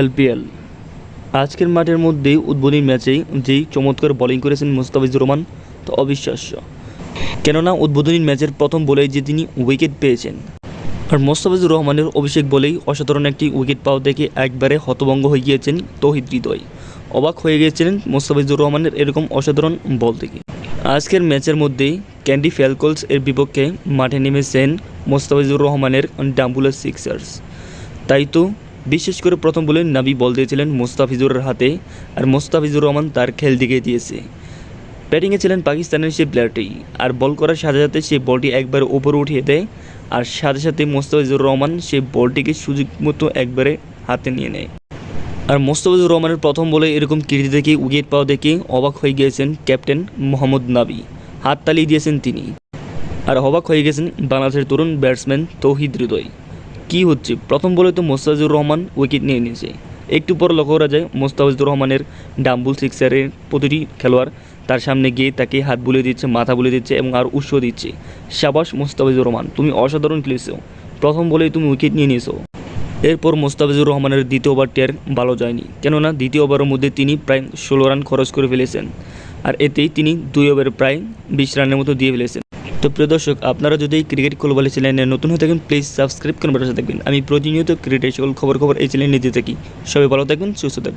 LPL আজকের মাঠের মধ্যেই উদ্বোধনী ম্যাচেই যেই চমৎকার বোলিং করেছেন মুস্তাফিজুর রহমান, তা অবিশ্বাস্য। কেননা উদ্বোধনী ম্যাচের প্রথম বলেই যে তিনি উইকেট পেয়েছেন। আর মোস্তাফিজুর রহমানের অভিষেক বলেই অসাধারণ একটি উইকেট পাওয়া দেখে একবারে হতভঙ্গ হয়ে গিয়েছেন তৌহিদ হৃদয়। অবাক হয়ে গিয়েছিলেন মোস্তাফিজুর রহমানের এরকম অসাধারণ বল থেকে। আজকের ম্যাচের মধ্যেই ক্যান্ডি ফ্যালকলস এর বিপক্ষে মাঠে নেমেছেন মোস্তাফিজুর রহমানের ডাম্বুলার সিক্সার্স। তাই তো বিশেষ করে প্রথম বলে নাবি বল দিয়েছিলেন মোস্তাফিজুরের হাতে, আর মোস্তাফিজুর রহমান তার খেল দিকে দিয়েছে। ব্যাটিংয়ে ছিলেন পাকিস্তানের সেই প্লেয়ারটি আর বল করার সাথে সাথে সেই বলটি একবার উপরে উঠিয়ে দেয়, আর সাথে সাথে মোস্তাফিজুর রহমান সেই বলটিকে সুযোগ মতো একবারে হাতে নিয়ে নেয়। আর মোস্তাফিজুর রহমানের প্রথম বলে এরকম কীর্তি দেখে, উইকেট পাওয়া দেখে অবাক হয়ে গিয়েছেন ক্যাপ্টেন মোহাম্মদ নাবি। হাত তালিয়ে দিয়েছেন তিনি। আর অবাক হয়ে গেছেন বাংলাদেশের তরুণ ব্যাটসম্যান তৌহিদ হৃদয়। কী হচ্ছে? প্রথম বলে তো মোস্তাফিজুর রহমান উইকেট নিয়ে নিয়েছে। একটু পর লক্ষ্য করা যায়, মোস্তাফিজুর রহমানের ডাম্বুল সিক্সারের প্রতিটি খেলোয়াড় তার সামনে গিয়ে তাকে হাত বুলিয়ে দিচ্ছে, মাথা বুলিয়ে দিচ্ছে এবং আর উৎস দিচ্ছে। শাবাশ মোস্তাফিজুর রহমান, তুমি অসাধারণ খেলেছো। প্রথম বলেই তুমি উইকেট নিয়ে নিয়েছো। এরপর মোস্তাফিজুর রহমানের দ্বিতীয় ওভারটি আর ভালো যায়নি। কেননা দ্বিতীয় ওভারের মধ্যে তিনি প্রায় ষোলো রান খরচ করে ফেলেছেন। আর এতেই তিনি দুই ওভারে প্রায় বিশ রানের মতো দিয়ে ফেলেছেন। তো প্রিয় দর্শক, আপনারা যদি ক্রিকেট বলে চ্যানেলে নতুন হয়ে থাকেন প্লিজ সাবস্ক্রাইব করে পাশে থাকবেন। আমি প্রতিনিয়ত ক্রিকেটের সকল খবর খবর এই চ্যানেলে নিতে থাকি। সবাই ভালো থাকবেন, সুস্থ থাকবেন।